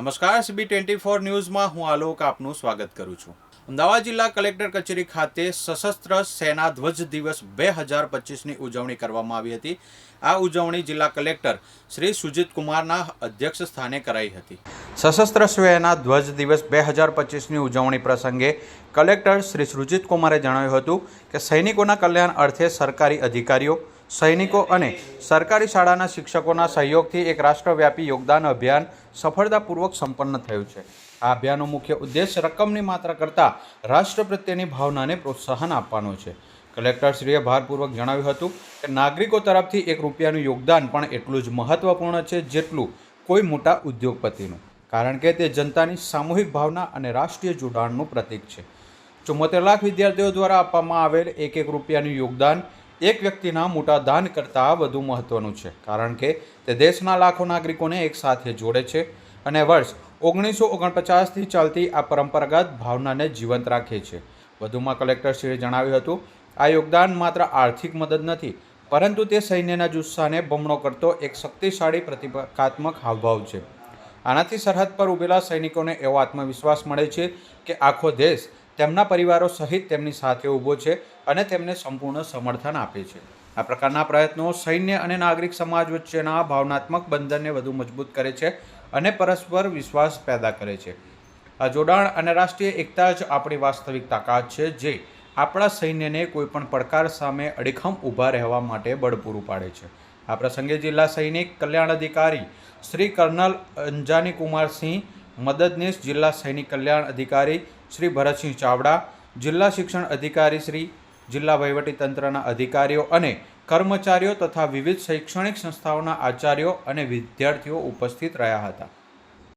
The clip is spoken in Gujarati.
નમસ્કાર સીબી ટ્વેન્ટી ફોર ન્યૂઝમાં હું આલોક આપનું સ્વાગત કરું છું. અમદાવાદ જિલ્લા કલેક્ટર કચેરી ખાતે સશસ્ત્ર સેના ધ્વજ દિવસ બે હજાર પચીસની ઉજવણી કરવામાં આવી હતી. આ ઉજવણી જિલ્લા કલેક્ટર શ્રી સુજીત કુમારના અધ્યક્ષ સ્થાને કરાઈ હતી. સશસ્ત્ર સેના ધ્વજ દિવસ બે હજાર પચીસની ઉજવણી પ્રસંગે કલેક્ટર શ્રી સુજીત કુમારે જણાવ્યું હતું કે, સૈનિકોના કલ્યાણ અર્થે સરકારી અધિકારીઓ સૈનિકો અને સરકારી શાળાના શિક્ષકોના સહયોગથી એક રાષ્ટ્રવ્યાપી યોગદાન અભિયાન સફળતાપૂર્વક સંપન્ન થયું છે. આ અભિયાનનો મુખ્ય ઉદ્દેશ રકમની માત્રા કરતાં રાષ્ટ્ર પ્રત્યેની ભાવનાને પ્રોત્સાહન આપવાનો છે. કલેક્ટરશ્રીએ ભારપૂર્વક જણાવ્યું હતું કે નાગરિકો તરફથી એક રૂપિયાનું યોગદાન પણ એટલું જ મહત્વપૂર્ણ છે જેટલું કોઈ મોટા ઉદ્યોગપતિનું, કારણ કે તે જનતાની સામૂહિક ભાવના અને રાષ્ટ્રીય જોડાણનું પ્રતીક છે. ચુમ્મોતેર લાખ વિદ્યાર્થીઓ દ્વારા આપવામાં આવેલ એક એક રૂપિયાનું યોગદાન એક વ્યક્તિના મોટા દાન કરતાં વધુ મહત્ત્વનું છે, કારણ કે તે દેશના લાખો નાગરિકોને એકસાથે જોડે છે અને વર્ષ ઓગણીસો ઓગણપચાસથી ચાલતી આ પરંપરાગત ભાવનાને જીવંત રાખે છે. વધુમાં કલેક્ટરશ્રીએ જણાવ્યું હતું, આ યોગદાન માત્ર આર્થિક મદદ નથી, પરંતુ તે સૈન્યના જુસ્સાને બમણો કરતો એક શક્તિશાળી પ્રતિકાત્મક હાવભાવ છે. આનાથી સરહદ પર ઊભેલા સૈનિકોને એવો આત્મવિશ્વાસ મળે છે કે આખો દેશ તેમના પરિવારો સહિત તેમની સાથે ઊભો છે અને તેમને સંપૂર્ણ સમર્થન આપે છે. આ પ્રકારના પ્રયત્નો સૈન્ય અને નાગરિક સમાજ વચ્ચેના ભાવનાત્મક બંધનને વધુ મજબૂત કરે છે અને પરસ્પર વિશ્વાસ પેદા કરે છે. આ જોડાણ અને રાષ્ટ્રીય એકતા જ આપણી વાસ્તવિક તાકાત છે જે આપણા સૈન્યને કોઈપણ પડકાર સામે અડીખમ ઊભા રહેવા માટે બળ પૂરું પાડે છે. આ પ્રસંગે જિલ્લા સૈનિક કલ્યાણ અધિકારી શ્રી કર્નલ અંજાની કુમારસિંહ મદદનીશ જિલ્લા સૈનિક કલ્યાણ અધિકારી શ્રી ભરતસિંહ ચાવડા, જિલ્લા શિક્ષણ અધિકારી શ્રી, જિલ્લા વહીવટીતંત્રના અધિકારીઓ અને કર્મચારીઓ તથા વિવિધ શૈક્ષણિક સંસ્થાઓના આચાર્યો અને વિદ્યાર્થીઓ ઉપસ્થિત રહ્યા હતા.